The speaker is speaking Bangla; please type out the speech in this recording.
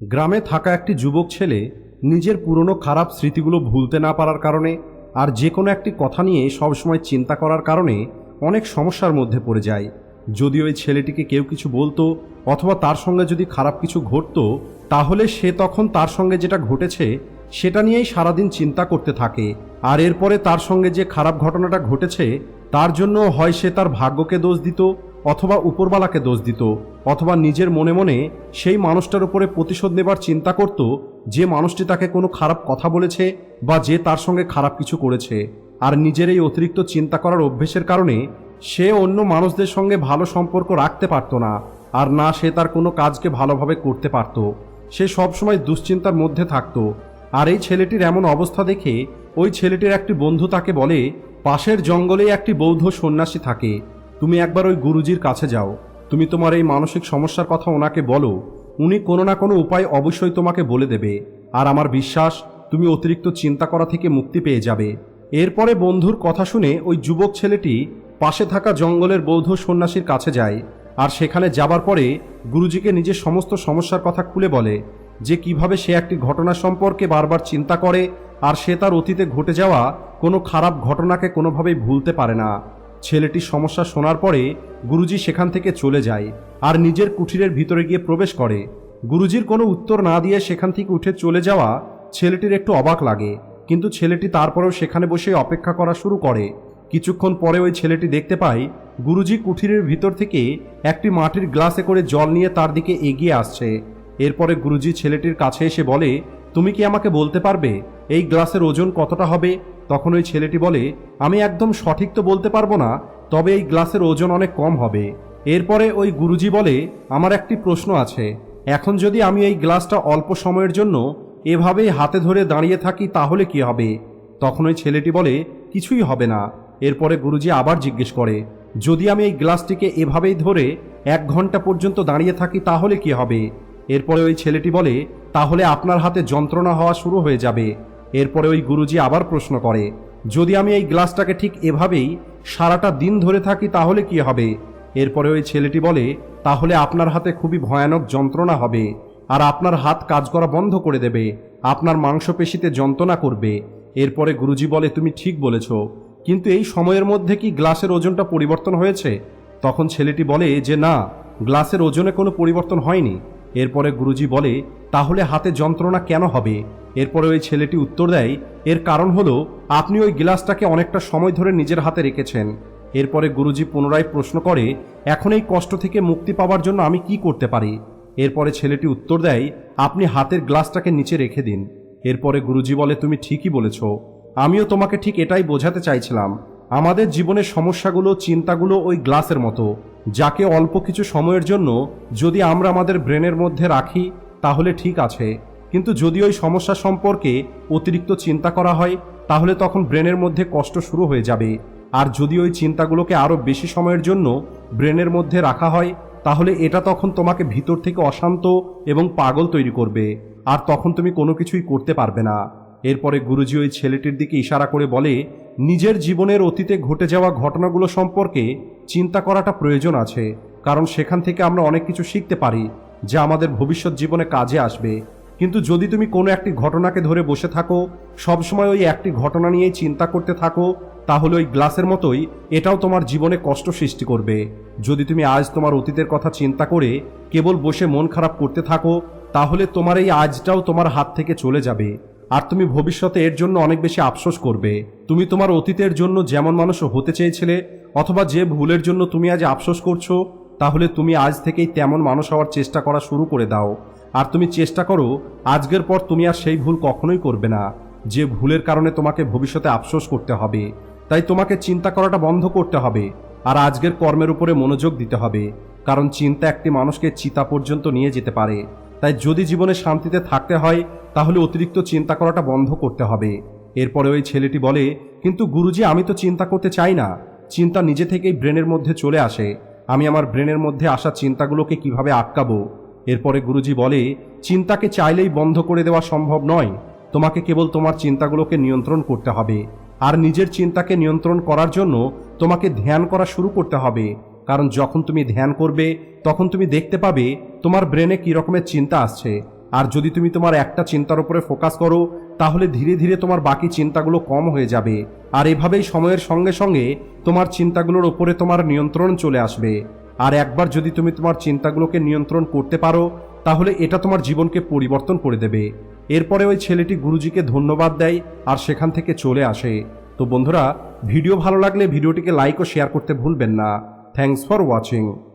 গ্রামে থাকা একটি যুবক ছেলে নিজের পুরনো খারাপ স্মৃতিগুলো ভুলতে না পারার কারণে আর যে কোনো একটি কথা নিয়ে সবসময় চিন্তা করার কারণে অনেক সমস্যার মধ্যে পড়ে যায়। যদি ওই ছেলেটিকে কেউ কিছু বলতো অথবা তার সঙ্গে যদি খারাপ কিছু ঘটতো, তাহলে সে তখন তার সঙ্গে যেটা ঘটেছে, সেটা নিয়েই সারাদিন চিন্তা করতে থাকে। আর এরপরে তার সঙ্গে যে খারাপ ঘটনাটা ঘটেছে, তার জন্য হয় সে তার ভাগ্যকে দোষ দিত অথবা উপরবালাকে দোষ দিত, অথবা নিজের মনে মনে সেই মানুষটার উপরে প্রতিশোধ নেবার চিন্তা করত যে মানুষটি তাকে কোনো খারাপ কথা বলেছে বা যে তার সঙ্গে খারাপ কিছু করেছে। আর নিজের এই অতিরিক্ত চিন্তা করার অভ্যেসের কারণে সে অন্য মানুষদের সঙ্গে ভালো সম্পর্ক রাখতে পারত না, আর না সে তার কোনো কাজকে ভালোভাবে করতে পারত। সে সবসময় দুশ্চিন্তার মধ্যে থাকতো। আর এই ছেলেটির এমন অবস্থা দেখে ওই ছেলেটির একটি বন্ধু তাকে বলে, পাশের জঙ্গলে একটি বৌদ্ধ সন্ন্যাসী থাকে। তুমি একবার ওই গুরুজির কাছে যাও। তুমি তোমার এই মানসিক সমস্যার কথা ওনাকে বলো। উনি কোনো না কোনো উপায় অবশ্যই তোমাকে বলে দেবে। আর আমার বিশ্বাস, তুমি অতিরিক্ত চিন্তা করা থেকে মুক্তি পেয়ে যাবে। এরপরে বন্ধুর কথা শুনে ওই যুবক ছেলেটি পাশে থাকা জঙ্গলের বৌদ্ধ সন্ন্যাসীর কাছে যায়। আর সেখানে যাবার পরে গুরুজিকে নিজের সমস্ত সমস্যার কথা খুলে বলে যে কীভাবে সে একটি ঘটনা সম্পর্কে বারবার চিন্তা করে, আর সে তার অতীতে ঘটে যাওয়া কোনো খারাপ ঘটনাকে কোনোভাবেই ভুলতে পারে না। ছেলেটির সমস্যা শোনার পরে গুরুজি সেখান থেকে চলে যায় আর নিজের কুঠিরের ভিতরে গিয়ে প্রবেশ করে। গুরুজির কোনো উত্তর না দিয়ে সেখান থেকে উঠে চলে যাওয়া ছেলেটির একটু অবাক লাগে। কিন্তু ছেলেটি তারপরেও সেখানে বসে অপেক্ষা করা শুরু করে। কিছুক্ষণ পরে ওই ছেলেটি দেখতে পায়, গুরুজি কুঠিরের ভিতর থেকে একটি মাটির গ্লাসে করে জল নিয়ে তার দিকে এগিয়ে আসছে। এরপরে গুরুজি ছেলেটির কাছে এসে বলে, তুমি কি আমাকে বলতে পারবে? এই গ্লাসের ওজন কতটা হবে? তখন ওই ছেলেটি বলে, আমি একদম সঠিক তো বলতে পারব না, তবে এই গ্লাসের ওজন অনেক কম হবে। এরপরে ওই গুরুজি বলে, আমার একটি প্রশ্ন আছে। এখন যদি আমি এই গ্লাসটা অল্প সময়ের জন্য এভাবেই হাতে ধরে দাঁড়িয়ে থাকি, তাহলে কি হবে? তখন ওই ছেলেটি বলে, কিছুই হবে না। এরপরে গুরুজি আবার জিজ্ঞেস করে, যদি আমি এই গ্লাসটিকে এভাবেই ধরে এক ঘণ্টা পর্যন্ত দাঁড়িয়ে থাকি, তাহলে কি হবে? এরপরে ওই ছেলেটি বলে, তাহলে আপনার হাতে যন্ত্রণা হওয়া শুরু হয়ে যাবে। এরপরে ওই গুরুজি আবার প্রশ্ন করে, যদি আমি এই গ্লাসটাকে ঠিক এভাবেই সারাটা দিন ধরে থাকি তাহলে কি হবে? এরপরে ওই ছেলেটি বলে, তাহলে আপনার হাতে খুবই ভয়ানক যন্ত্রণা হবে, আর আপনার হাত কাজ করা বন্ধ করে দেবে, আপনার মাংসপেশিতে যন্ত্রণা করবে। এরপরে গুরুজি বলে, তুমি ঠিক বলেছ, কিন্তু এই সময়ের মধ্যে কি গ্লাসের ওজনটা পরিবর্তন হয়েছে? তখন ছেলেটি বলে, যে না, গ্লাসের ওজনে কোনো পরিবর্তন হয়নি। এরপরে গুরুজি বলে, তাহলে হাতে যন্ত্রণা কেন হবে? এরপরে ওই ছেলেটি উত্তর দেয়, এর কারণ হলো, আপনি ওই গ্লাসটাকে অনেকটা সময় ধরে নিজের হাতে রেখেছেন। এরপরে গুরুজি পুনরায় প্রশ্ন করে, এখন এই কষ্ট থেকে মুক্তি পাওয়ার জন্য আমি কি করতে পারি? এরপরে ছেলেটি উত্তর দেয়, আপনি হাতের গ্লাসটাকে নিচে রেখে দিন। এরপরে গুরুজি বলে, তুমি ঠিকই বলেছ। আমিও তোমাকে ঠিক এটাই বোঝাতে চাইছিলাম। আমাদের জীবনের সমস্যাগুলো, চিন্তাগুলো ওই গ্লাসের মতো, যাকে অল্প কিছু সময়ের জন্য যদি আমরা আমাদের ব্রেনের মধ্যে রাখি, তাহলে ঠিক আছে। কিন্তু যদি ওই সমস্যা সম্পর্কে অতিরিক্ত চিন্তা করা হয়, তাহলে তখন ব্রেনের মধ্যে কষ্ট শুরু হয়ে যাবে। আর যদি ওই চিন্তাগুলোকে আরও বেশি সময়ের জন্য ব্রেনের মধ্যে রাখা হয়, তাহলে এটা তখন তোমাকে ভিতর থেকে অশান্ত এবং পাগল তৈরি করবে। আর তখন তুমি কোনো কিছুই করতে পারবে না। এরপরে গুরুজি ওই ছেলেটির দিকে ইশারা করে বলে, নিজের জীবনের অতীতে ঘটে যাওয়া ঘটনাগুলো সম্পর্কে চিন্তা করাটা প্রয়োজন আছে, কারণ সেখান থেকে আমরা অনেক কিছু শিখতে পারি, যা আমাদের ভবিষ্যৎ জীবনে কাজে আসবে। কিন্তু যদি তুমি কোনো একটি ঘটনাকে ধরে বসে থাকো, সবসময় ওই একটি ঘটনা নিয়েই চিন্তা করতে থাকো, তাহলে ওই গ্লাসের মতোই এটাও তোমার জীবনে কষ্ট সৃষ্টি করবে। যদি তুমি আজ তোমার অতীতের কথা চিন্তা করে কেবল বসে মন খারাপ করতে থাকো, তাহলে তোমার এই আজটাও তোমার হাত থেকে চলে যাবে। আর তুমি ভবিষ্যতে এর জন্য অনেক বেশি আফসোস করবে। তুমি তোমার অতীতের জন্য যেমন মানুষ হতে চেয়েছিলে, অথবা যে ভুলের জন্য তুমি আজ আফসোস করছ, তাহলে তুমি আজ থেকেই তেমন মানুষ হওয়ার চেষ্টা করা শুরু করে দাও। আর তুমি চেষ্টা করো, আজকের পর তুমি আর সেই ভুল কখনোই করবে না। যে ভুলের কারণে তোমাকে ভবিষ্যতে আফসোস করতে হবে। তাই তোমাকে চিন্তা করাটা বন্ধ করতে হবে, আর আজকের কর্মের উপরে মনোযোগ দিতে হবে। কারণ চিন্তা একটি মানুষকে চিতা পর্যন্ত নিয়ে যেতে পারে। তাই যদি জীবনে শান্তিতে থাকতে হয় তাহলে অতিরিক্ত চিন্তা করাটা বন্ধ করতে হবে। এরপরে ওই ছেলেটি বলে, কিন্তু গুরুজি, আমি তো চিন্তা করতে চাই না। চিন্তা নিজে থেকেই ব্রেনের মধ্যে চলে আসে। আমি আমার ব্রেনের মধ্যে আসা চিন্তাগুলোকে কীভাবে আটকাবো? এরপরে গুরুজি বলে, চিন্তাকে চাইলেই বন্ধ করে দেওয়া সম্ভব নয়। তোমাকে কেবল তোমার চিন্তাগুলোকে নিয়ন্ত্রণ করতে হবে। আর নিজের চিন্তাকে নিয়ন্ত্রণ করার জন্য তোমাকে ধ্যান করা শুরু করতে হবে। কারণ যখন তুমি ধ্যান করবে, তখন তুমি দেখতে পাবে তোমার ব্রেনে কী রকমের চিন্তা আসছে। আর যদি তুমি তোমার একটা চিন্তার উপরে ফোকাস করো, তাহলে ধীরে ধীরে তোমার বাকি চিন্তাগুলো কম হয়ে যাবে। আর এভাবেই সময়ের সঙ্গে সঙ্গে তোমার চিন্তাগুলোর ওপরে তোমার নিয়ন্ত্রণ চলে আসবে। আর একবার যদি তুমি তোমার চিন্তাগুলোকে নিয়ন্ত্রণ করতে পারো, তাহলে এটা তোমার জীবনকে পরিবর্তন করে দেবে। এরপরে ওই ছেলেটি গুরুজিকে ধন্যবাদ দেয় আর সেখান থেকে চলে আসে। তো বন্ধুরা, ভিডিও ভালো লাগলে ভিডিওটিকে লাইক ও শেয়ার করতে ভুলবেন না। Thanks for watching